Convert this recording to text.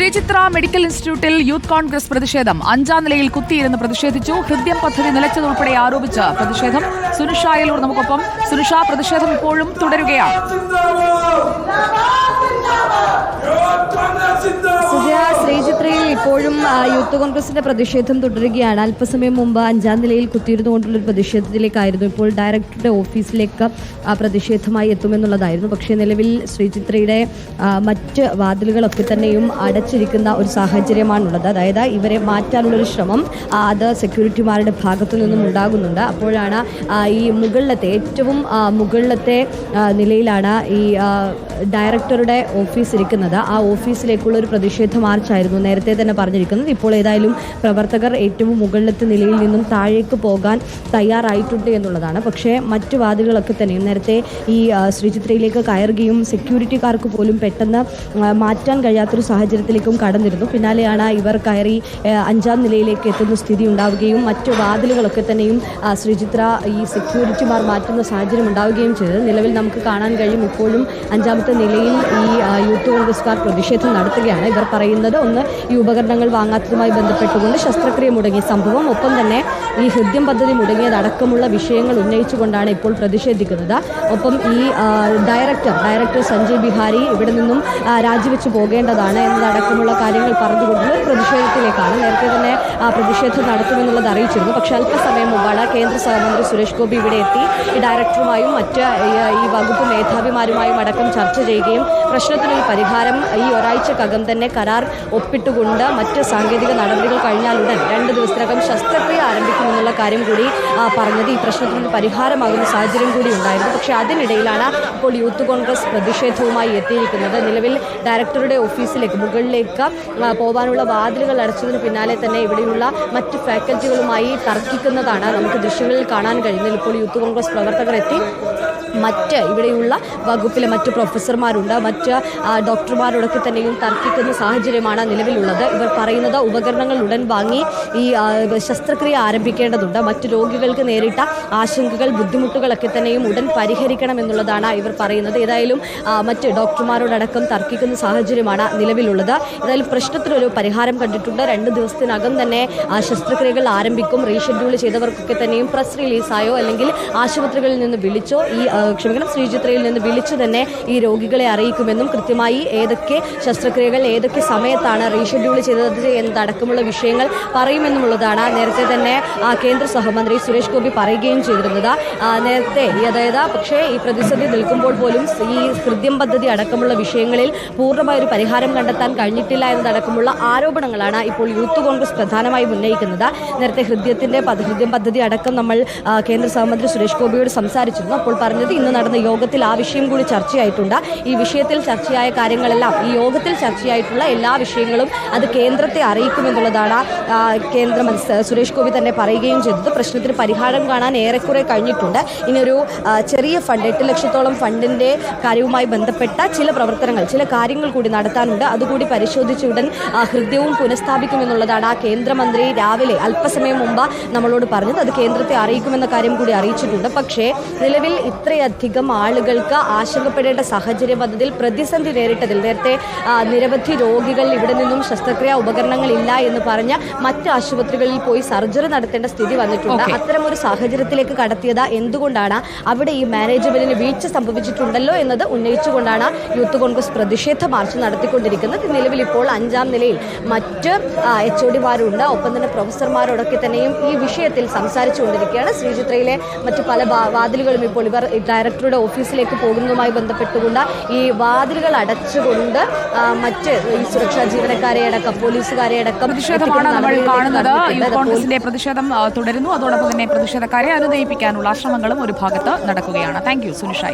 Sree Chitra medical ഇൻസ്റ്റിറ്റ്യൂട്ടിൽ youth Congress പ്രതിഷേധം അഞ്ചാം നിലയിൽ കുത്തിയിരുന്ന് പ്രതിഷേധിച്ചു. ഹൃദ്യം പദ്ധതി നിലച്ചതുൾപ്പെടെ ആരോപിച്ച് പ്രതിഷേധം സുനിഷ അയലൂർ നമുക്കൊപ്പം. സുനിഷ പ്രതിഷേധം ഇപ്പോഴും തുടരുകയാണ്. ശ്രീചിത്രയിൽ ഇപ്പോഴും യൂത്ത് കോൺഗ്രസിന്റെ പ്രതിഷേധം തുടരുകയാണ്. അല്പസമയം മുമ്പ് അഞ്ചാം നിലയിൽ കുത്തിയിരുന്നുകൊണ്ടുള്ള ഒരു പ്രതിഷേധത്തിലേക്കായിരുന്നു ഇപ്പോൾ ഡയറക്ടറുടെ ഓഫീസിലേക്ക് പ്രതിഷേധമായി എത്തുമെന്നുള്ളതായിരുന്നു. പക്ഷേ നിലവിൽ ശ്രീചിത്രയുടെ മറ്റ് വാതിലുകളൊക്കെ തന്നെയും അടച്ചിരിക്കുന്ന ഒരു സാഹചര്യമാണുള്ളത്. അതായത് ഇവരെ മാറ്റാനുള്ളൊരു ശ്രമം അത് സെക്യൂരിറ്റിമാരുടെ ഭാഗത്തു നിന്നും ഉണ്ടാകുന്നുണ്ട്. അപ്പോഴാണ് ഈ മുകളിലത്തെ ഏറ്റവും മുകളിലത്തെ നിലയിലാണ് ഈ ഡയറക്ടറുടെ ഓഫീസ് ഇരിക്കുന്നത്. ആ ഓഫീസിലേക്കുള്ള ഒരു പ്രതിഷേധ മാർച്ചായിരുന്നു നേരത്തെ തന്നെ പറഞ്ഞിരിക്കുന്നത്. ഇപ്പോൾ ഏതായാലും പ്രവർത്തകർ ഏറ്റവും മുകളിലത്തെ നിലയിൽ നിന്നും താഴേക്ക് പോകാൻ തയ്യാറായിട്ടുണ്ട് എന്നുള്ളതാണ്. പക്ഷേ മറ്റു വാദികളൊക്കെ തന്നെയും നേരത്തെ ഈ ശ്രീചിത്രയിലേക്ക് കയറുകയും സെക്യൂരിറ്റിക്കാർക്ക് പോലും പെട്ടെന്ന് മാറ്റാൻ കഴിയാത്തൊരു സാഹചര്യത്തിലേക്കും കടന്നിരുന്നു. പിന്നാലെയാണ് ഇവർ കയറി അഞ്ചാം നിലയിലേക്ക് എത്തുന്ന സ്ഥിതി ഉണ്ടാവുകയും മറ്റു വാതിലുകളൊക്കെ തന്നെയും ശ്രീചിത്ര ഈ സെക്യൂരിറ്റിമാർ മാറ്റുന്ന സാഹചര്യം ഉണ്ടാവുകയും ചെയ്തത്. നിലവിൽ നമുക്ക് കാണാൻ കഴിയും ഇപ്പോഴും അഞ്ചാമത്തെ നിലയിൽ ഈ യൂത്ത് കോൺഗ്രസ്കാർ പ്രതിഷേധം നടത്തുകയാണ്. ഇവർ പറയുന്നത് ഒന്ന് ഈ ഉപകരണങ്ങൾ വാങ്ങാത്തതുമായി ബന്ധപ്പെട്ടുകൊണ്ട് ശസ്ത്രക്രിയ മുടങ്ങിയ സംഭവം. ഒപ്പം തന്നെ ഈ ഹൃദ്യം പദ്ധതി മുടങ്ങിയതടക്കമുള്ള വിഷയങ്ങൾ ഉന്നയിച്ചുകൊണ്ടാണ് ഇപ്പോൾ പ്രതിഷേധിക്കുന്നത്. ഒപ്പം ഈ ഡയറക്ടർ ഡയറക്ടർ സഞ്ജയ് ബിഹാരി ഇവിടെ നിന്നും രാജിവെച്ചു പോകേണ്ടതാണ് എന്നതടക്കമുള്ള കാര്യങ്ങൾ പറഞ്ഞുകൊണ്ടുള്ള പ്രതിഷേധത്തിലേക്കാണ്. നേരത്തെ തന്നെ പ്രതിഷേധം നടത്തുമെന്നുള്ളത് അറിയിച്ചിരുന്നു. പക്ഷെ അല്പസമയം മുമ്പാണ് കേന്ദ്ര സഹമന്ത്രി സുരേഷ് ഗോപി ഇവിടെ എത്തി. ഡയറക്ടറുമായും മറ്റ് ഈ വകുപ്പ് മേധാവിമാരുമായും അടക്കം ചർച്ച ചെയ്യുകയും പ്രശ്നത്തിനൊരു പരിഹാരം ഈ ഒരാഴ്ചക്കകം തന്നെ കരാർ ഒപ്പിട്ടുകൊണ്ട് മറ്റ് സാങ്കേതിക നടപടികൾ കഴിഞ്ഞാലുടൻ രണ്ട് ദിവസത്തിനകം ശസ്ത്രക്രിയ ആരംഭിക്കുമെന്നുള്ള കാര്യം കൂടി പറഞ്ഞത് ഈ പ്രശ്നത്തിന് പരിഹാരമാകുന്ന സാഹചര്യം കൂടി ഉണ്ടായിരുന്നു. പക്ഷേ അതിനിടയിലാണ് ഇപ്പോൾ യൂത്ത് കോൺഗ്രസ് പ്രതിഷേധവുമായി എത്തിയിരിക്കുന്നത്. നിലവിൽ ഡയറക്ടറുടെ ഓഫീസിലേക്ക് മുകളിലേക്ക് പോകാനുള്ള വാതിലുകൾ അടച്ചതിന് പിന്നാലെ തന്നെ ഇവിടെയുള്ള മറ്റ് ഫാക്കൽറ്റികളുമായി തർക്കിക്കുന്നതാണ് നമുക്ക് ദൃശ്യങ്ങളിൽ കാണാൻ കഴിയുന്നത്. ഇപ്പോൾ യൂത്ത് കോൺഗ്രസ് പ്രവർത്തകർ എത്തി. മറ്റ് ഇവിടെയുള്ള വകുപ്പിലെ മറ്റ് പ്രൊഫസർമാരുണ്ട് മറ്റ് ഡോക്ടർമാരോടൊക്കെ തന്നെയും തർക്കിക്കുന്ന സാഹചര്യമാണ് നിലവിലുള്ളത്. ഇവർ പറയുന്നത് ഉപകരണങ്ങൾ ഉടൻ വാങ്ങി ഈ ശസ്ത്രക്രിയ ആരംഭിക്കേണ്ടതുണ്ട്. മറ്റ് രോഗികൾക്ക് നേരിട്ട ആശങ്കകൾ ബുദ്ധിമുട്ടുകളൊക്കെ തന്നെയും ഉടൻ പരിഹരിക്കണം എന്നുള്ളതാണ് ഇവർ പറയുന്നത്. ഏതായാലും മറ്റ് ഡോക്ടർമാരോടടക്കം തർക്കിക്കുന്ന സാഹചര്യമാണ് നിലവിലുള്ളത്. ഏതായാലും പ്രശ്നത്തിനൊരു പരിഹാരം കണ്ടിട്ടുണ്ട്. രണ്ട് ദിവസത്തിനകം തന്നെ ശസ്ത്രക്രിയകൾ ആരംഭിക്കും. റീഷെഡ്യൂൾ ചെയ്തവർക്കൊക്കെ തന്നെയും പ്രസ് റിലീസായോ അല്ലെങ്കിൽ ആശുപത്രികളിൽ നിന്ന് വിളിച്ചോ ഈ ക്ഷമിക്കണം. ശ്രീചിത്രയിൽ നിന്ന് വിളിച്ചു തന്നെ ഈ രോഗികളെ അറിയിക്കുമെന്നും കൃത്യമായി ഏതൊക്കെ ശസ്ത്രക്രിയകൾ ഏതൊക്കെ സമയത്താണ് റീഷെഡ്യൂൾ ചെയ്തത് എന്നതടക്കമുള്ള വിഷയങ്ങൾ പറയുമെന്നുമുള്ളതാണ് നേരത്തെ തന്നെ കേന്ദ്ര സഹമന്ത്രി സുരേഷ് ഗോപി പറയുകയും ചെയ്തിരുന്നത്. നേരത്തെ അതായത് പക്ഷേ ഈ പ്രതിസന്ധി നിൽക്കുമ്പോൾ പോലും ഈ ഹൃദ്യം പദ്ധതി അടക്കമുള്ള വിഷയങ്ങളിൽ പൂർണമായ ഒരു പരിഹാരം കണ്ടെത്താൻ കഴിഞ്ഞിട്ടില്ല എന്നതടക്കമുള്ള ആരോപണങ്ങളാണ് ഇപ്പോൾ യൂത്ത് കോൺഗ്രസ് പ്രധാനമായും ഉന്നയിക്കുന്നത്. നേരത്തെ ഹൃദയത്തിന്റെ ഹൃദയം ഹൃദ്യം പദ്ധതി അടക്കം നമ്മൾ കേന്ദ്ര സഹമന്ത്രി സുരേഷ് ഗോപിയോട് സംസാരിച്ചിരുന്നു. അപ്പോൾ പറഞ്ഞത് ഇന്ന് നടന്ന യോഗത്തിൽ ആ വിഷയം കൂടി ചർച്ചയായിട്ടുണ്ട്. ഈ വിഷയത്തിൽ ചർച്ചയായ കാര്യങ്ങളെല്ലാം ഈ യോഗത്തിൽ ചർച്ചയായിട്ടുള്ള എല്ലാ വിഷയങ്ങളും അത് കേന്ദ്രത്തെ അറിയിക്കുമെന്നുള്ളതാണ് കേന്ദ്രമന്ത്രി കേന്ദ്ര സുരേഷ് ഗോപി തന്നെ പറയുകയും ചെയ്തത്. പ്രശ്നത്തിന് പരിഹാരം കാണാൻ ഏറെക്കുറെ കഴിഞ്ഞിട്ടുണ്ട്. ഇനിയൊരു ചെറിയ ഫണ്ട് എട്ട് ലക്ഷത്തോളം ഫണ്ടിന്റെ കാര്യവുമായി ബന്ധപ്പെട്ട ചില പ്രവർത്തനങ്ങൾ ചില കാര്യങ്ങൾ കൂടി നടത്താനുണ്ട്. അതുകൂടി പരിശോധിച്ച ഉടൻ ഹൃദയവും പുനഃസ്ഥാപിക്കുമെന്നുള്ളതാണ് ആ കേന്ദ്രമന്ത്രി രാവിലെ അല്പസമയം മുമ്പ് നമ്മളോട് പറഞ്ഞത്. അത് കേന്ദ്രത്തെ അറിയിക്കുമെന്ന കാര്യം കൂടി അറിയിച്ചിട്ടുണ്ട്. പക്ഷേ നിലവിൽ ഇത്രയധികം ആളുകൾക്ക് ആശങ്കപ്പെടേണ്ട സാഹചര്യം വന്നതിൽ പ്രതിസന്ധി നേരിട്ടതിൽ. നേരത്തെ നിരവധി രോഗികൾ ഇവിടെ നിന്നും ശസ്ത്രക്രിയാ ഉപകരണങ്ങൾ ഇല്ല എന്ന് പറഞ്ഞ് മറ്റ് ആശുപത്രികളിൽ പോയി സർജറി നടത്തേണ്ട സ്ഥിതി വന്നിട്ടുണ്ട്. അത്തരം ഒരു സാഹചര്യത്തിലേക്ക് കടത്തിയത് എന്തുകൊണ്ടാണ്? അവിടെ ഈ മാനേജ്മെന്റിന് വീഴ്ച സംഭവിച്ചിട്ടുണ്ടല്ലോ എന്നത് ഉന്നയിച്ചുകൊണ്ടാണ് യൂത്ത് കോൺഗ്രസ് പ്രതിഷേധ മാർച്ച് നടത്തിക്കൊണ്ടിരിക്കുന്നത്. നിലവിൽ ഇപ്പോൾ അഞ്ചാം നിലയിൽ മറ്റ് എച്ച് ഒ ഡിമാരുണ്ട്. ഒപ്പം തന്നെ പ്രൊഫസർമാരോടൊക്കെ തന്നെയും ഈ വിഷയത്തിൽ സംസാരിച്ചുകൊണ്ടിരിക്കുകയാണ്. ശ്രീചിത്രയിലെ മറ്റ് പല വാതിലുകളും ഇപ്പോൾ ഇവർ ഡയറക്ടറുടെ ഓഫീസിലേക്ക് പോകുന്നതുമായി ബന്ധപ്പെട്ടുകൊണ്ട് ഈ വാതിലുകൾ അടച്ചുകൊണ്ട് മറ്റ് ഈ സുരക്ഷാ ജീവനക്കാരെ അടക്കം പോലീസുകാരെ അടക്കം പ്രതിഷേധമാണ് നമ്മൾ കാണുന്നത്. യൂത്ത് കോൺഗ്രസിന്റെ പ്രതിഷേധം തുടരുന്നു. അതോടൊപ്പം തന്നെ പ്രതിഷേധക്കാരെ അനുനയിപ്പിക്കാനുള്ള ശ്രമങ്ങളും ഒരു ഭാഗത്ത് നടക്കുകയാണ്. Thank you Sunisha